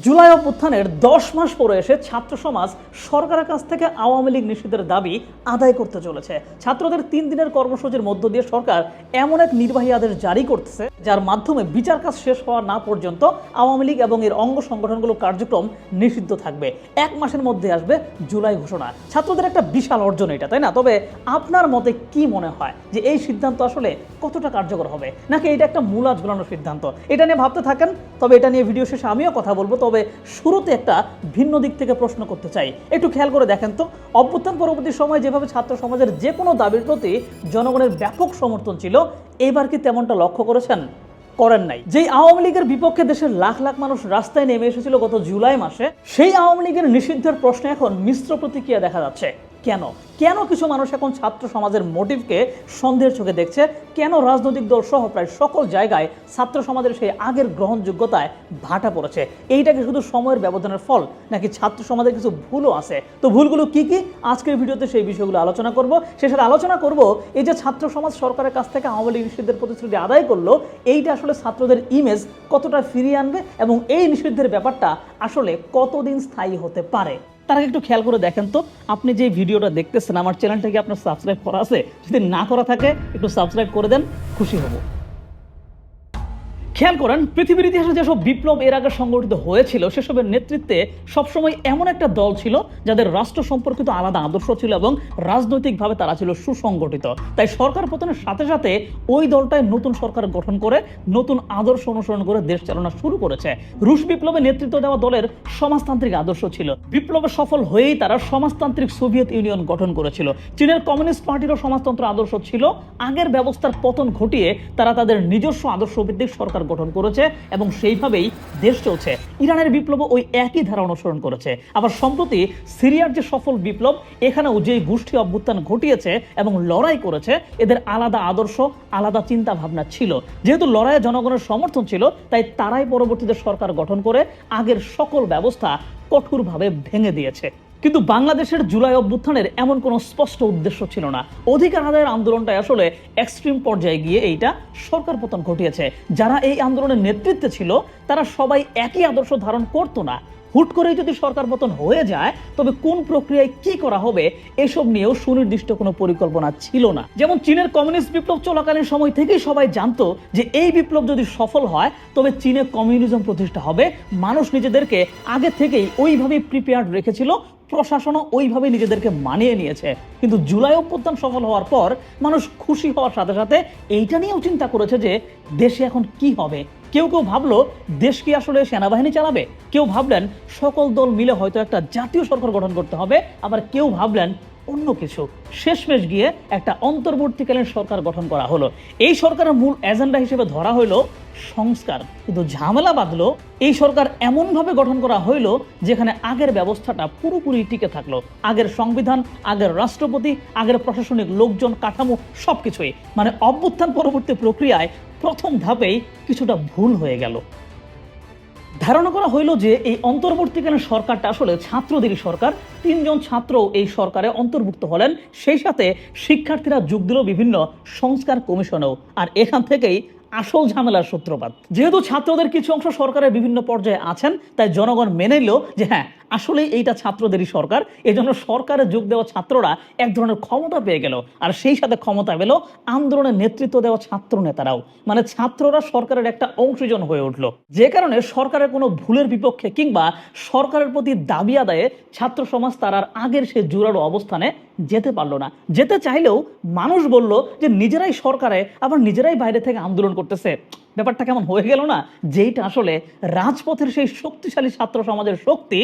জুলাই অভ্যুত্থানের দশ মাস পরে এসে ছাত্র সমাজ সরকারের কাছ থেকে আওয়ামী লীগ নিষিদ্ধের দাবি আদায় করতে চলেছে। ছাত্রদের তিন দিনের কর্মসূচির মধ্য দিয়ে সরকার এমন এক নির্বাহী আদেশ জারি করতেছে, যার মাধ্যমে বিচার কাজ শেষ হওয়া না পর্যন্ত আওয়ামী লীগ এবং এর অঙ্গ সংগঠনগুলো কার্যক্রম নিষিদ্ধ থাকবে। এক মাসের মধ্যে আসবে জুলাই ঘোষণা। ছাত্রদের একটা বিশাল অর্জন এটা, তাই না? তবে আপনার মতে কি মনে হয় যে এই সিদ্ধান্ত আসলে কতটা কার্যকর হবে? নাকি এটা একটা মূলা ঝুলানোর সিদ্ধান্ত? এটা নিয়ে ভাবতে থাকেন, তবে এটা নিয়ে ভিডিও শেষে আমিও কথা বলব। তবে শুরুতে একটা ভিন্ন দিক থেকে প্রশ্ন করতে চাই। একটু খেয়াল করে দেখেন তো, অভ্যুত্থান পরবর্তী সময় যেভাবে ছাত্র সমাজের যে কোনো দাবির প্রতি জনগণের ব্যাপক সমর্থন ছিল, এবার কি তেমনটা লক্ষ্য করেছেন? করেন নাই। যেই আওয়ামী লীগের বিপক্ষে দেশের লাখ লাখ মানুষ রাস্তায় নেমে এসেছিল গত জুলাই মাসে, সেই আওয়ামী লীগের নিষিদ্ধের প্রশ্নে এখন মিশ্র প্রতিক্রিয়া দেখা যাচ্ছে। কেন? কেন কিছু মানুষ এখন ছাত্র সমাজের মোটিভকে সন্দেহের চোখে দেখছে? কেন রাজনৈতিক দল সহ প্রায় সকল জায়গায় ছাত্র সমাজের সেই আগের গ্রহণযোগ্যতায় ভাটা পড়েছে? এইটাকে শুধু সময়ের ব্যবধানের ফল নাকি ছাত্র সমাজের কিছু ভুলও আছে? তো ভুলগুলো কি কি? আজকের ভিডিওতে সেই বিষয়গুলো আলোচনা করব। সে সাথে আলোচনা করব এই যে ছাত্র সমাজ সরকারের কাছ থেকে আওয়ামী লীগ নিষিদ্ধের প্রতিশ্রুতি আদায় করল, এইটা আসলে ছাত্রদের ইমেজ কতটা ফিরিয়ে আনবে এবং এই নিষিদ্ধের ব্যাপারটা আসলে কতদিন স্থায়ী হতে পারে? তার আগে একটু খেয়াল করে দেখেন তো, আপনি যে ভিডিওটা দেখতেছেন, আমার চ্যানেলটাকে আপনার সাবস্ক্রাইব করা আছে, যদি না করা থাকে, একটু সাবস্ক্রাইব করে দেন, খুশি হব। খেয়াল করেন, পৃথিবীর ইতিহাসে যেসব বিপ্লব এর আগে সংগঠিত হয়েছিল, সেসবের নেতৃত্বে সবসময় এমন একটা দল ছিল যাদের রাষ্ট্র সম্পর্কিত আলাদা আদর্শ ছিল এবং রাজনৈতিকভাবে তারা ছিল সুসংগঠিত। তাই সরকার পতনের সাথে সাথে ওই দলটাই নতুন সরকার গঠন করে, নতুন আদর্শ অনুসরণ করে দেশ চালনা শুরু করেছে। রুশ বিপ্লবে নেতৃত্ব দেওয়া দলের সমাজতান্ত্রিক আদর্শ ছিল। বিপ্লবে সফল হয়েই তারা সমাজতান্ত্রিক সোভিয়েত ইউনিয়ন গঠন করেছিল। চীনের কমিউনিস্ট পার্টিরও সমাজতন্ত্র আদর্শ ছিল। আগের ব্যবস্থার পতন ঘটিয়ে তারা তাদের নিজস্ব আদর্শ ভিত্তিক সরকার গঠন করেছে এবং সেইভাবেই দেশ চলছে। ইরানের বিপ্লব ওই একই ধারা অনুসরণ করেছে। আবার সম্প্রতি সিরিয়ার যে সফল বিপ্লব, এখানেও যেই গোষ্ঠী অভ্যুত্থান ঘটিয়েছে এবং লড়াই করেছে, এদের আলাদা আদর্শ, আলাদা চিন্তা ভাবনা ছিল। যেহেতু লড়াইয়ে জনগণের সমর্থন ছিল, তাই তারাই পরবর্তীতে সরকার গঠন করে আগের সকল ব্যবস্থা কঠোরভাবে ভেঙে দিয়েছে। কিন্তু বাংলাদেশের জুলাই অভ্যুত্থানের এমন কোনো স্পষ্ট উদ্দেশ্য ছিল না। অধিকার আদায়ের আন্দোলনটা আসলে এক্সট্রিম পর্যায়ে গিয়ে এইটা সরকার পতন ঘটিয়েছে। যারা এই আন্দোলনের নেতৃত্বে ছিল, তারা সবাই একই আদর্শ ধারণ করতো না। হুট করেই যদি সরকার পতন হয়ে যায়, তবে কোন প্রক্রিয়ায় কি করা হবে, এসব নিয়েও সুনির্দিষ্ট কোনো পরিকল্পনা ছিল না। যেমন চীনের কমিউনিস্ট বিপ্লব চলাকালীন সময় থেকেই সবাই জানতো যে এই বিপ্লব যদি সফল হয়, তবে চীনে কমিউনিজম প্রতিষ্ঠা হবে। মানুষ নিজেদেরকে আগে থেকেই ওইভাবেই প্রিপেয়ার্ড রেখেছিল। প্রশাসনও ওইভাবে নিজেদেরকে মানিয়ে নিয়েছে। কিন্তু জুলাই অভ্যুত্থান সফল হওয়ার পর মানুষ খুশি হওয়ার সাথে সাথে এইটা নিয়েও চিন্তা করেছে যে দেশে এখন কি হবে? কেউ কেউ ভাবলো, দেশ কি আসলে সেনাবাহিনী চালাবে? কেউ ভাবলেন, সকল দল মিলে হয়তো একটা জাতীয় সরকার গঠন করতে হবে। আবার কেউ ভাবলেন অন্য কিছু। শেষমেশ গিয়ে একটা অন্তর্বর্তীকালীন সরকার গঠন করা হলো। এই সরকারের মূল এজেন্ডা হিসেবে ধরা হইল সংস্কার। কিন্তু ঝামেলা বাঁধলো, এই সরকার এমনভাবে গঠন করা হইল যেখানে আগের ব্যবস্থাটা পুরোপুরি টিকে থাকল। আগের সংবিধান, আগের রাষ্ট্রপতি, আগের প্রশাসনিক লোকজন, কাঠামো, সবকিছুই। মানে অভ্যুত্থান পরবর্তী প্রক্রিয়ায় প্রথম ধাপেই কিছুটা ভুল হয়ে গেল। ধারণা করা হইল যে এই অন্তর্বর্তীকালীন সরকারটা আসলে ছাত্রদেরই সরকার। তিনজন ছাত্র এই সরকারে অন্তর্ভুক্ত হলেন। সেই সাথে শিক্ষার্থীরা যোগ দিল বিভিন্ন সংস্কার কমিশনেও। আর এখান থেকেই আসল ঝামেলার সূত্রপাত। যেহেতু ছাত্রদের কিছু অংশ সরকারের বিভিন্ন পর্যায়ে আছেন, তাই জনগণ মেনে নিল যে হ্যাঁ আসলে এইটা ছাত্রদেরই সরকার। এজন্য সরকারে যোগ দেওয়া ছাত্ররা এক ধরনের ক্ষমতা পেয়ে গেল। আর সেই সাথে ক্ষমতা পেল আন্দোলনের নেতৃত্ব দেওয়া ছাত্র নেতারাও। মানে ছাত্ররা সরকারের একটা অংশজন হয়ে উঠল। যে কারণে সরকারের কোনো ভুলের বিপক্ষে কিংবা সরকারের প্রতি দাবি আদায়ে ছাত্র সমাজ তার আর আগের সে জোরালো অবস্থানে যেতে পারল না। যেতে চাইলেও মানুষ বলল যে নিজেরাই সরকারে, আবার নিজেরাই বাইরে থেকে আন্দোলন করতেছে। ব্যাপারটা কেমন হয়ে গেল না? যেইটা আসলে রাজপথের সেই শক্তিশালী ছাত্র সমাজের শক্তি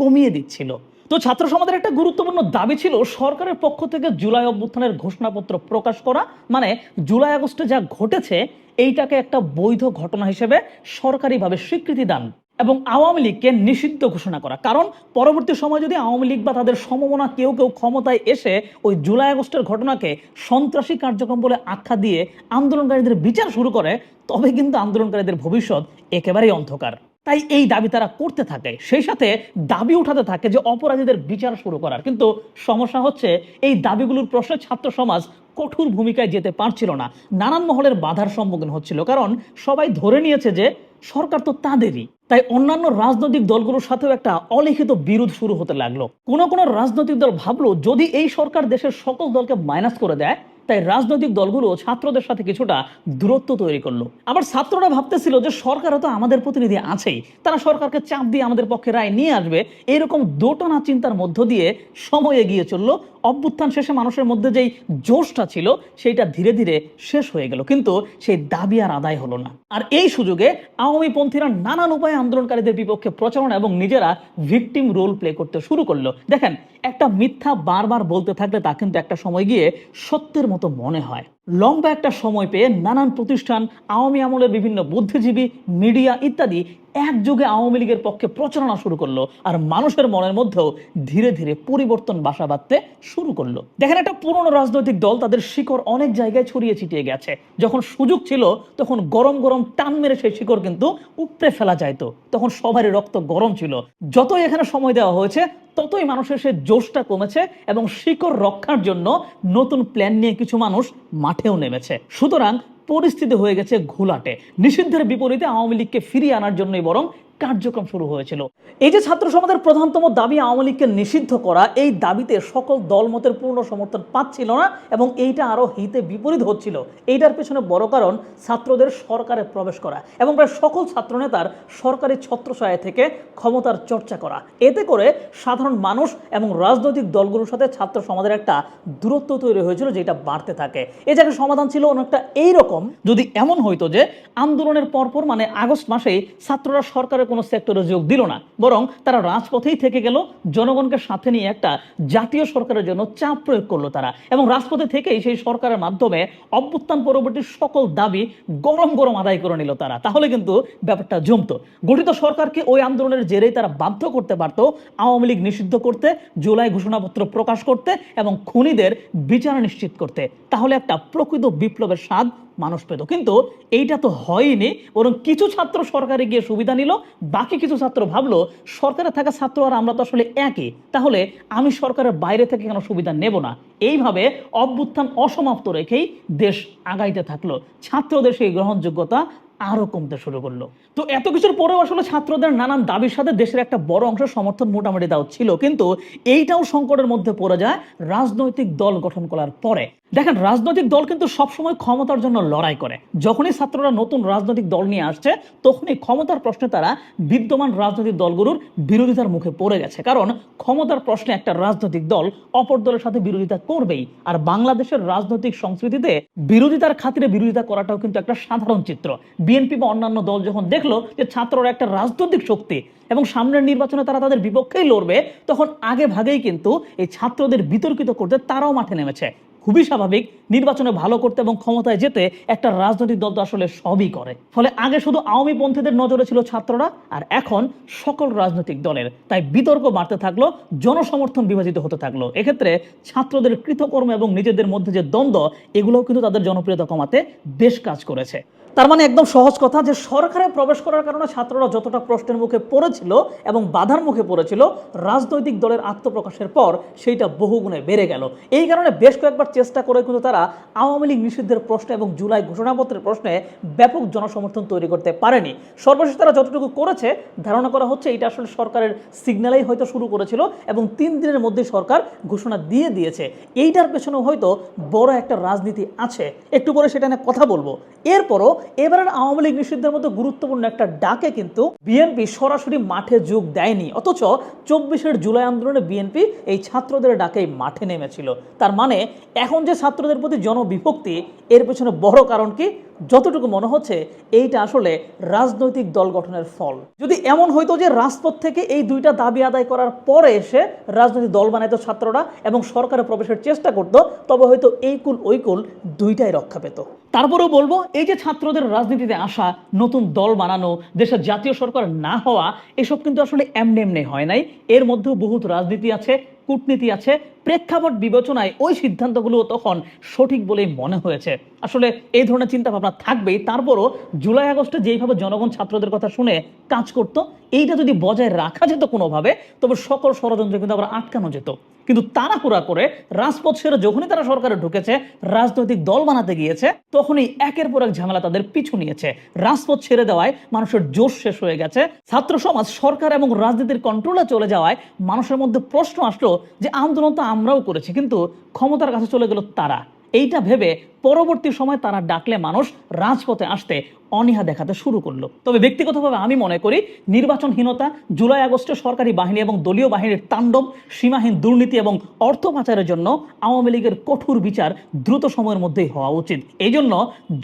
কমিয়ে দিচ্ছিল। তো ছাত্র সমাজের একটা গুরুত্বপূর্ণ দাবি ছিল সরকারের পক্ষ থেকে জুলাই অভ্যুত্থানের ঘোষণাপত্র প্রকাশ করা। মানে জুলাই আগস্টে যা ঘটেছে, এইটাকে একটা বৈধ ঘটনা হিসেবে সরকারিভাবে স্বীকৃতি দান এবং আওয়ামী লীগকে নিষিদ্ধ ঘোষণা করা। কারণ পরবর্তী সময় যদি আওয়ামী লীগ বা তাদের সমমনা কেউ কেউ ক্ষমতায় এসে ওই জুলাই আগস্টের ঘটনাকে সন্ত্রাসী কার্যক্রম বলে আখ্যা দিয়ে আন্দোলনকারীদের বিচার শুরু করে, তবে কিন্তু আন্দোলনকারীদের ভবিষ্যৎ একেবারেই অন্ধকার। তাই এই দাবি তারা করতে থাকে। সেই সাথে দাবি উঠাতে থাকে যে অপরাধীদের বিচার শুরু করার। কিন্তু সমস্যা হচ্ছে, এই দাবিগুলোর প্রশ্নে ছাত্র সমাজ কঠোর ভূমিকায় যেতে পারছিল না। নানান মহলের বাধার সম্মুখীন হচ্ছিল, কারণ সবাই ধরে নিয়েছে যে সরকার তো তাদেরই। তাই অন্যান্য রাজনৈতিক দলগুলোর সাথেও একটা অলিখিত বিরোধ শুরু হতে লাগল। কোনো কোনো রাজনৈতিক দল ভাবলো, যদি এই সরকার দেশের সকল দলকে মাইনাস করে দেয়, তাই রাজনৈতিক দলগুলো ছাত্রদের সাথে কিছুটা দূরত্ব তৈরি করল। আবার ছাত্ররা ভাবতেছিল যে সরকারও তো আমাদের প্রতিনিধি আছেই। তারা সরকারকে চাপ দিয়ে আমাদের পক্ষে রায় নিয়ে আসবে। এরকম দোটানা চিন্তার মধ্য দিয়ে সময় এগিয়ে চলল অভ্যুত্থান শেষে মানুষের মধ্যে যেই জোশটা ছিল, সেইটা ধীরে ধীরে শেষ হয়ে গেল। কিন্তু সেই দাবি আর আদায় হলো না। আর এই সুযোগে আওয়ামী পন্থীরা নানান উপায়ে আন্দোলনকারীদের বিপক্ষে প্রচারণা এবং নিজেরা ভিকটিম রোল প্লে করতে শুরু করল। দেখেন, একটা মিথ্যা বারবার বলতে থাকলে তা কিন্তু একটা সময় গিয়ে সত্যের মতো মনে হয়। লম্বা একটা সময় পেয়ে নানান প্রতিষ্ঠান, আওয়ামী আমলের বিভিন্ন বুদ্ধিজীবী, মিডিয়া ইত্যাদি একযোগে আওয়ামী লীগের পক্ষে প্রচারণা শুরু করল আর মানুষের মনের মধ্যেও ধীরে ধীরে পরিবর্তন বাসা বাঁধতে শুরু করল। দেখেন একটা পুরনো রাজনৈতিক দল তাদের শিকড় অনেক জায়গায় ছড়িয়ে ছিটিয়ে গেছে। যখন সুযোগ ছিল, তখন গরম গরম টান মেরে সেই শিকড় কিন্তু উপড়ে ফেলা যাইতো। তখন সবারই রক্ত গরম ছিল। যতই এখানে সময় দেওয়া হয়েছে ততই মানুষের সে জোশটা কমেছে এবং শিকড় রক্ষার জন্য নতুন প্ল্যান নিয়ে কিছু মানুষ মাঠেও নেমেছে। সুতরাং পরিস্থিতি হয়ে গেছে ঘোলাটে। নিষিদ্ধের বিপরীতে আওয়ামী লীগকে ফিরিয়ে আনার জন্যই বরং কার্যক্রম শুরু হয়েছিল। এই যে ছাত্র সমাজের প্রধানতম দাবি আওয়ামী লীগকে নিষিদ্ধ করা, এই দাবিতে সকল দলমতের পূর্ণ সমর্থন পাচ্ছিল না এবং এইটা আরও হিতে বিপরীত হচ্ছিল। এইটার পেছনে বড় কারণ ছাত্রদের সরকারে প্রবেশ করা এবং প্রায় সকল ছাত্রনেতার সরকারি ছত্রছায়া থেকে ক্ষমতার চর্চা করা। এতে করে সাধারণ মানুষ এবং রাজনৈতিক দলগুলোর সাথে ছাত্র সমাজের একটা দূরত্ব তৈরি হয়েছিল, যেটা বাড়তে থাকে। এ জায়গায় সমাধান ছিল অনেকটা এইরকম। যদি এমন হইতো যে আন্দোলনের পরপর মানে আগস্ট মাসেই ছাত্ররা সরকারের কোনো সেক্টরে যোগ দিল না, বরং তারা রাজপথেই থেকে গেল, জনগণকে সাথে নিয়ে একটা জাতীয় সরকারের জন্য চাপ প্রয়োগ করল তারা। এবং রাজপথে থেকেই সেই সরকারের মাধ্যমে অভ্যুত্থান পরবর্তী সকল দাবি গরম গরম আদায় করে নিল তারা। তাহলে কিন্তু ব্যাপারটা জমতো। গঠিত সরকারকে ওই আন্দোলনের জেরেই তারা বাধ্য করতে পারত আওয়ামী লীগ নিষিদ্ধ করতে, জুলাই ঘোষণাপত্র প্রকাশ করতে এবং খুনিদের বিচার নিশ্চিত করতে। তাহলে একটা প্রকৃত বিপ্লবের স্বাদ মানুষ পেত। কিন্তু এইটা তো হয়নি, বরং কিছু ছাত্র সরকারে গিয়ে সুবিধা নিল, বাকি কিছু ছাত্র ভাবলো, সরকারে থাকা ছাত্র আর আমরা তো আসলে একই, তাহলে আমি সরকারের বাইরে থেকে কেন সুবিধা নেব না? এইভাবে অভ্যুত্থান অসমাপ্ত রেখেই দেশ আগাইতে থাকল। ছাত্রদের সেই গ্রহণযোগ্যতা আরও কমতে শুরু করল। তো এত কিছুর পরেও আসলে ছাত্রদের নানান দাবির সাথে দেশের একটা বড় অংশ সমর্থন মোটামুটি দাও ছিল, কিন্তু এইটাও সংকটের মধ্যে পড়ে যায় রাজনৈতিক দল গঠন করার পরে। দেখেন, রাজনৈতিক দল কিন্তু সবসময় ক্ষমতার জন্য লড়াই করে। যখনই ছাত্ররা নতুন রাজনৈতিক দল নিয়ে আসছে, তখনই ক্ষমতার প্রশ্নে তারা বিদ্যমান রাজনৈতিক দলগুলোর বিরোধিতার মুখে পড়ে গেছে। কারণ ক্ষমতার প্রশ্নে একটা রাজনৈতিক দল অপর দলের সাথে বিরোধিতা করবেই। আর বাংলাদেশের রাজনৈতিক সংস্কৃতিতে বিরোধিতার খাতিরে বিরোধিতা করাটাও কিন্তু একটা সাধারণ চিত্র। বিএনপি বা অন্যান্য দল যখন দেখল যে ছাত্ররা একটা রাজনৈতিক শক্তি এবং সামনের নির্বাচনে তারা তাদের বিপক্ষেই লড়বে, তখন আগে ভাগেই কিন্তু এই ছাত্রদের বিতর্কিত করতে তারাও মাঠে নেমেছে। খুবই স্বাভাবিক নির্বাচনে ভালো করতে এবং ক্ষমতায় যেতে একটা রাজনৈতিক দল তো আসলে সবই করে। ফলে আগে শুধু আওয়ামী পন্থীদের নজরে ছিল ছাত্ররা, আর এখন সকল রাজনৈতিক দলের। তাই বিতর্ক বাড়তে থাকল, জনসমর্থন বিভাজিত হতে থাকল। এক্ষেত্রে ছাত্রদের কৃতকর্ম এবং নিজেদের মধ্যে যে দ্বন্দ্ব, এগুলোও কিন্তু তাদের জনপ্রিয়তা কমাতে বেশ কাজ করেছে। তার মানে একদম সহজ কথা যে সরকারে প্রবেশ করার কারণে ছাত্ররা যতটা প্রশ্নের মুখে পড়েছিল এবং বাধার মুখে পড়েছিল, রাজনৈতিক দলের আত্মপ্রকাশের পর সেইটা বহুগুণে বেড়ে গেল। এই কারণে বেশ কয়েকবার চেষ্টা করে কিন্তু তারা আওয়ামী লীগ নিষিদ্ধের প্রশ্নে এবং জুলাই ঘোষণাপত্রের প্রশ্নে ব্যাপক জনসমর্থন তৈরি করতে পারেনি। সর্বশেষ তারা যতটুকু করেছে, ধারণা করা হচ্ছে এটা আসলে সরকারের সিগন্যালেই হয়তো শুরু করেছিল এবং তিন দিনের মধ্যে সরকার ঘোষণা দিয়ে দিয়েছে। এইটার পেছনেও হয়তো বড় একটা রাজনীতি আছে। একটু পরে সেটা নিয়ে কথা বলব। এরপরও এবারের আওয়ামী লীগ নিষিদ্ধের মতো গুরুত্বপূর্ণ একটা ডাকে কিন্তু বিএনপি সরাসরি মাঠে যোগ দেয়নি। অথচ চব্বিশের জুলাই আন্দোলনে বিএনপি এই ছাত্রদের ডাকেই মাঠে নেমেছিল। তার মানে এখন যে ছাত্রদের প্রতি জনবিভক্তি এর পেছনে বড় কারণ কি? যতটুকু মনে হচ্ছে, এইটা আসলে রাজনৈতিক দল গঠনের ফল। যদি এমন হইতো যে রাজপথ থেকে এই দুইটা দাবি আদায় করার পরে এসে রাজনৈতিক দল বানাইতো ছাত্ররা এবং সরকারে প্রবেশের চেষ্টা করতো, তবে হয়তো এই কুল, ওই কুল দুইটাই রক্ষা পেত। তারপরেও বলব, এই যে ছাত্রদের রাজনীতিতে আসা, নতুন দল বানানো, দেশের জাতীয় সরকার না হওয়া, এসব কিন্তু আসলে এমনি এমনি হয় নাই। এর মধ্যেও বহুত রাজনীতি আছে, কূটনীতি আছে, প্রেক্ষাপট বিবেচনায় ওই সিদ্ধান্তগুলো তখন সঠিক বলেই মনে হয়েছে। আসলে এই ধরনের চিন্তা ভাবনা থাকবেই, তারপরও জুলাই আগস্টে যেইভাবে জনগণ ছাত্রদের কথা শুনে কাজ করত, এইটা যদি বজায় রাখা যেত কোনোভাবে, তবে সকল ষড়যন্ত্র কিন্তু আবার আটকানো যেত। কিন্তু তাড়াহুড়া করে রাজপথ ছেড়ে যখনই তারা সরকারে ঢুকেছে, রাজনৈতিক দল বানাতে গিয়েছে, তখনই একের পর এক ঝামেলা তাদের পিছু নিয়েছে। রাজপথ ছেড়ে দেওয়ায় মানুষের জোশ শেষ হয়ে গেছে। ছাত্র সমাজ, সরকার এবং রাজনীতির কন্ট্রোলে চলে যাওয়ায় মানুষের মধ্যে প্রশ্ন আসলো যে, আন্দোলন তো আমরাও করেছি, কিন্তু ক্ষমতার কাছে চলে গেল তারা। এইটা ভেবে পরবর্তী সময় তারা ডাকলে মানুষ রাজপথে আসতে অনীহা দেখাতে শুরু করল। তবে ব্যক্তিগতভাবে আমি মনে করি নির্বাচনহীনতা, জুলাই আগস্টে সরকারি বাহিনী এবং দলীয় বাহিনীর তাণ্ডব, সীমাহীন দুর্নীতি এবং অর্থ পাচারের জন্য আওয়ামী লীগের কঠোর বিচার দ্রুত সময়ের মধ্যেই হওয়া উচিত। এই জন্য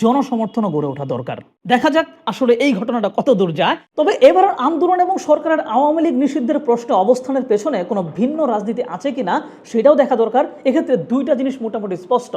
জনসমর্থনও গড়ে ওঠা দরকার। দেখা যাক আসলে এই ঘটনাটা কত দূর যায়। তবে এবারের আন্দোলন এবং সরকারের আওয়ামী লীগ নিষিদ্ধের প্রশ্নে অবস্থানের পেছনে কোনো ভিন্ন রাজনীতি আছে কিনা, সেটাও দেখা দরকার। এক্ষেত্রে দুইটা জিনিস মোটামুটি স্পষ্ট।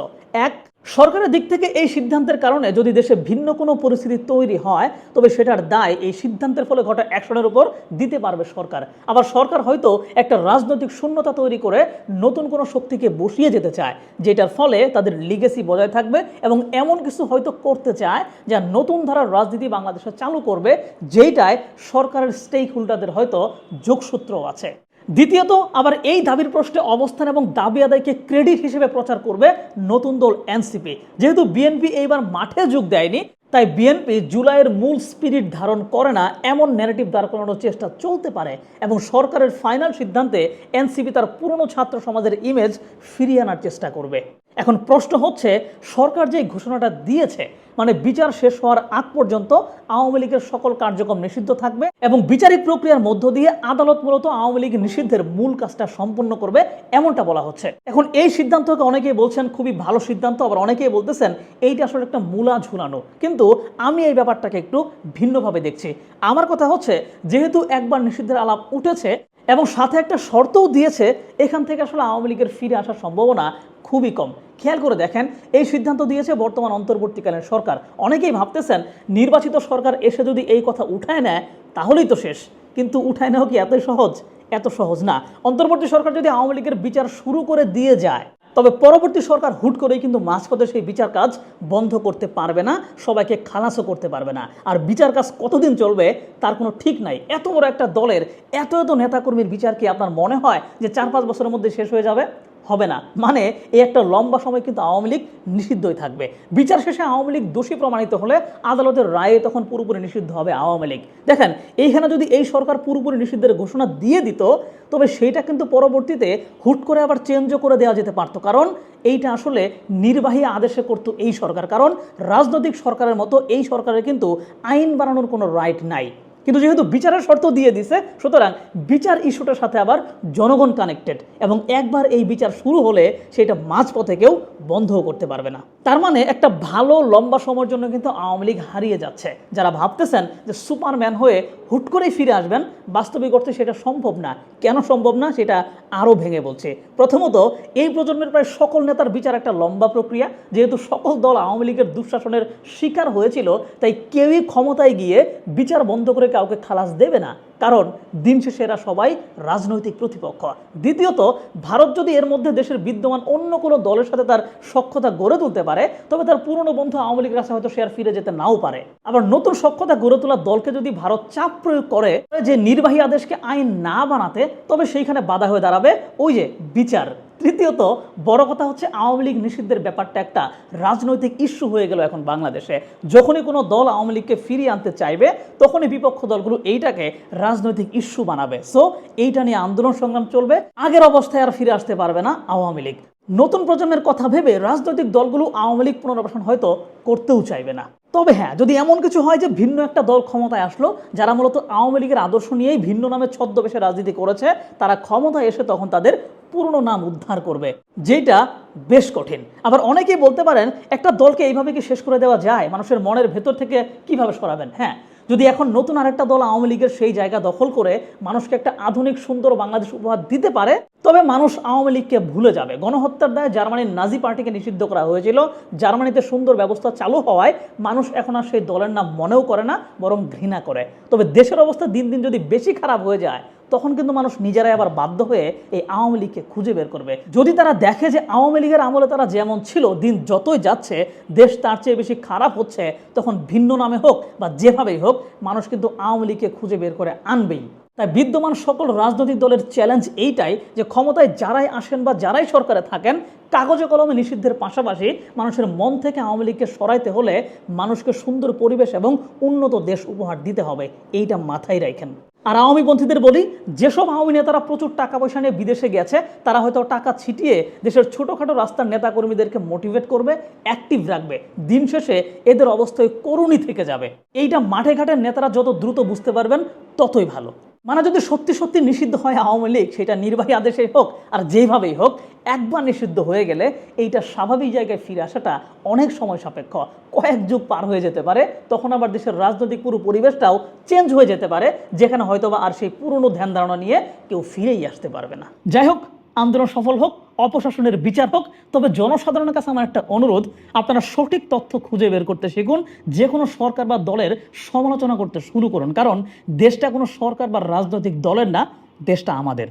এক সরকারের দিক থেকে এই সিদ্ধান্তের কারণে যদি দেশে ভিন্ন কোনো পরিস্থিতি তৈরি হয়, তবে সেটার দায় এই সিদ্ধান্তের ফলে ঘটা অ্যাকশনের উপর দিতে পারবে সরকার। আবার সরকার হয়তো একটা রাজনৈতিক শূন্যতা তৈরি করে নতুন কোনো শক্তিকে বসিয়ে যেতে চায়, যেটার ফলে তাদের লিগেসি বজায় থাকবে এবং এমন কিছু হয়তো করতে চায় যা নতুন ধারার রাজনীতি বাংলাদেশে চালু করবে, যেইটায় সরকারের স্টেক হোল্ডারদের হয়তো যোগসূত্র আছে। দ্বিতীয়ত, আবার এই দাবির প্রশ্নে অবস্থান এবং দাবি আদায়কে ক্রেডিট হিসেবে প্রচার করবে নতুন দল এনসিপি। যেহেতু বিএনপি এইবার মাঠে যোগ দেয়নি, তাই বিএনপি জুলাইয়ের মূল স্পিরিট ধারণ করে না, এমন ন্যারেটিভ দাঁড় করানোর চেষ্টা চলতে পারে এবং সরকারের ফাইনাল সিদ্ধান্তে এনসিপি তার পুরনো ছাত্র সমাজের ইমেজ ফিরিয়ে আনার চেষ্টা করবে। এখন প্রশ্ন হচ্ছে, সরকার যে ঘোষণাটা দিয়েছে মানে বিচার শেষ হওয়ার আগ পর্যন্ত আওয়ামী লীগের সকল কার্যক্রম নিষিদ্ধ থাকবে এবং বিচারিক প্রক্রিয়ার মধ্য দিয়ে আদালত মূলত আওয়ামী লীগ নিষিদ্ধের মূল কাজটা সম্পন্ন করবে, এমনটা বলা হচ্ছে। এখন এই সিদ্ধান্তকে অনেকেই বলছেন, খুবই ভালো সিদ্ধান্ত, আবার অনেকেই বলতেছেন, এইটা আসলে একটা মূলা ঝুলানো। কিন্তু আমি এই ব্যাপারটাকে একটু ভিন্নভাবে দেখছি। আমার কথা হচ্ছে, যেহেতু একবার নিষিদ্ধের আলাপ উঠেছে এবং সাথে একটা শর্তও দিয়েছে, এখান থেকে আসলে আওয়ামী লীগের ফিরে আসার সম্ভাবনা খুবই কম। খেয়াল করে দেখেন, এই সিদ্ধান্ত দিয়েছে বর্তমান অন্তর্বর্তীকালীন সরকার। অনেকেই ভাবতেছেন, নির্বাচিত সরকার এসে যদি এই কথা উঠায় নেয়, তাহলেই তো শেষ। কিন্তু উঠায় নেওয়া কি এতই সহজ? এত সহজ না। অন্তর্বর্তী সরকার যদি আওয়ামী লীগের বিচার শুরু করে দিয়ে যায় তবে পরবর্তী সরকার হুট করেই কিন্তু মাঝপথে সেই বিচার কাজ বন্ধ করতে পারবে না, সবাইকে খালাসও করতে পারবে না। আর বিচার কাজ কতদিন চলবে তার কোনো ঠিক নাই। এত বড় একটা দলের এত এত নেতাকর্মীর বিচার কি আপনার মনে হয় যে চার পাঁচ বছরের মধ্যে শেষ হয়ে যাবে? হবে না। মানে এই একটা লম্বা সময় কিন্তু আওয়ামী লীগ নিষিদ্ধই থাকবে। বিচার শেষে আওয়ামী লীগ দোষী প্রমাণিত হলে আদালতের রায়ে তখন পুরোপুরি নিষিদ্ধ হবে আওয়ামী লীগ। দেখেন, এইখানে যদি এই সরকার পুরোপুরি নিষিদ্ধের ঘোষণা দিয়ে দিত, তবে সেইটা কিন্তু পরবর্তীতে হুট করে আবার চেঞ্জও করে দেওয়া যেতে পারতো। কারণ এইটা আসলে নির্বাহী আদেশে করতো এই সরকার। কারণ রাজনৈতিক সরকারের মতো এই সরকারের কিন্তু আইন বানানোর কোনো রাইট নাই। কিন্তু যেহেতু বিচারের শর্ত দিয়ে দিছে, সুতরাং বিচার ইস্যুটার সাথে আবার জনগণ কানেক্টেড এবং একবার এই বিচার শুরু হলে সেটা মাঝপথে কেউ বন্ধও করতে পারবে না। তার মানে একটা ভালো লম্বা সময়ের জন্য কিন্তু আওয়ামী লীগ হারিয়ে যাচ্ছে। যারা ভাবতেছেন যে সুপারম্যান হয়ে হুট করেই ফিরে আসবেন, বাস্তবিক অর্থে সেটা সম্ভব না। কেন সম্ভব না সেটা আরও ভেঙে বলছে। প্রথমত, এই প্রজন্মের প্রায় সকল নেতার বিচার একটা লম্বা প্রক্রিয়া। যেহেতু সকল দল আওয়ামী লীগের দুঃশাসনের শিকার হয়েছিল, তাই কেউই ক্ষমতায় গিয়ে বিচার বন্ধ করে কাউকে খালাস দেবে না। কারণ দিন শেষে এরা সবাই রাজনৈতিক প্রতিপক্ষ। দ্বিতীয়ত, ভারত যদি এর মধ্যে দেশের বিদ্যমান অন্য কোনো দলের সাথে তার সক্ষতা গড়ে তুলতে পারে, তবে তার পুরনো বন্ধু আওয়ামী লীগের কাছে হয়তো সে আর ফিরে যেতে নাও পারে। আবার নতুন সক্ষতা গড়ে তোলার দলকে যদি ভারত চাপ প্রয়োগ করে, যে নির্বাহী আদেশকে আইন না বানাতে, তবে সেইখানে বাধা হয়ে দাঁড়াবে ওই যে বিচার। তৃতীয়ত, বড় কথা হচ্ছে আওয়ামী লীগ নিষিদ্ধের ব্যাপারটা একটা রাজনৈতিক ইস্যু হয়ে গেল এখন বাংলাদেশে। যখনই কোনো দল আওয়ামী লীগকে ফিরিয়ে আনতে চাইবে, তখনই বিপক্ষ দলগুলো এইটাকে রাজনৈতিক ইস্যু বানাবে। সো এইটা নিয়ে আন্দোলন সংগ্রাম চলবে। আগের অবস্থায় আর ফিরে আসতে পারবে না আওয়ামী লীগ। নতুন প্রজন্মের কথা ভেবে রাজনৈতিক দলগুলো আওয়ামী লীগ পুনর্বাসন হয়তো করতেও চাইবে না। তবে হ্যাঁ যদি এমন কিছু হয় যে ভিন্ন একটা দল ক্ষমতায় আসলো, যারা মূলত আওয়ামী লীগের আদর্শ নিয়েই ভিন্ন নামে ছদ্মবেশে রাজনীতি করেছে, তারা ক্ষমতায় এসে তখন তাদের পুরনো নাম উদ্ধার করবে, যেটা বেশ কঠিন। আবার অনেকেই বলতে পারেন, একটা দলকে এইভাবে কি শেষ করে দেওয়া যায়? মানুষের মনের ভেতর থেকে কীভাবে সরাবেন? হ্যাঁ যদি এখন নতুন আরেকটা দল আওয়ামী লীগের সেই জায়গা দখল করে মানুষকে একটা আধুনিক সুন্দর বাংলাদেশ উপহার দিতে পারে, তবে মানুষ আওয়ামী লীগকে ভুলে যাবে। গণহত্যার দায়ে জার্মানির নাজি পার্টিকে নিষিদ্ধ করা হয়েছিল। জার্মানিতে সুন্দর ব্যবস্থা চালু হওয়ায় মানুষ এখন আর সেই দলের নাম মনেও করে না, বরং ঘৃণা করে। তবে দেশের অবস্থা দিন দিন যদি বেশি খারাপ হয়ে যায় তখন কিন্তু মানুষ নিজেরাই আবার বাধ্য হয়ে এই আওয়ামী লীগকে খুঁজে বের করবে। যদি তারা দেখে যে আওয়ামী লীগের আমলে তারা যেমন ছিল, দিন যতই যাচ্ছে, দেশ তার চেয়ে বেশি খারাপ হচ্ছে, তখন ভিন্ন নামে হোক বা যেভাবেই হোক, মানুষ কিন্তু আওয়ামী লীগকে খুঁজে বের করে আনবেই। তাই বিদ্যমান সকল রাজনৈতিক দলের চ্যালেঞ্জ এইটাই যে ক্ষমতায় যারাই আসেন বা যারাই সরকারে থাকেন, কাগজে কলমে নিষিদ্ধের পাশাপাশি মানুষের মন থেকে আওয়ামী লীগকে সরাইতে হলে মানুষকে সুন্দর পরিবেশ এবং উন্নত দেশ উপহার দিতে হবে, এইটা মাথায় রাখেন। আর আওয়ামী পন্থীদের বলি, যেসব আওয়ামী নেতারা প্রচুর টাকা পয়সা নিয়ে বিদেশে গেছে, তারা হয়তো টাকা ছিটিয়ে দেশের ছোটোখাটো রাস্তার নেতাকর্মীদেরকে মোটিভেট করবে অ্যাক্টিভ রাখবে। দিন শেষে এদের অবস্থায় করুণই থেকে যাবে। এইটা মাঠে ঘাটের নেতারা যত দ্রুত বুঝতে পারবেন, ততই ভালো। মানে যদি সত্যি সত্যি নিষিদ্ধ হয় আওয়ামী লীগ, সেটা নির্বাহী আদেশে হোক আর যেভাবেই হোক, একবার নিষিদ্ধ হয়ে গেলে এইটা স্বাভাবিক জায়গায় ফিরে আসাটা অনেক সময় সাপেক্ষ। কয়েক যুগ পার হয়ে যেতে পারে, তখন আবার দেশের রাজনৈতিক পুরো পরিবেশটাও চেঞ্জ হয়ে যেতে পারে, যেখানে হয়তোবা আর সেই পুরনো ধ্যান ধারণা নিয়ে কেউ ফিরেই আসতে পারবে না। যাই হোক আন্দোলন সফল হোক, অপশাসনের বিচার হোক, তবে জনসাধারণের কাছে আমার একটা অনুরোধ, আপনারা সঠিক তথ্য খুঁজে বের করতে শিখুন, যে কোনো সরকার বা দলের সমালোচনা করতে শুরু করুন, কারণ দেশটা কোনো সরকার বা রাজনৈতিক দলের না, দেশটা আমাদের।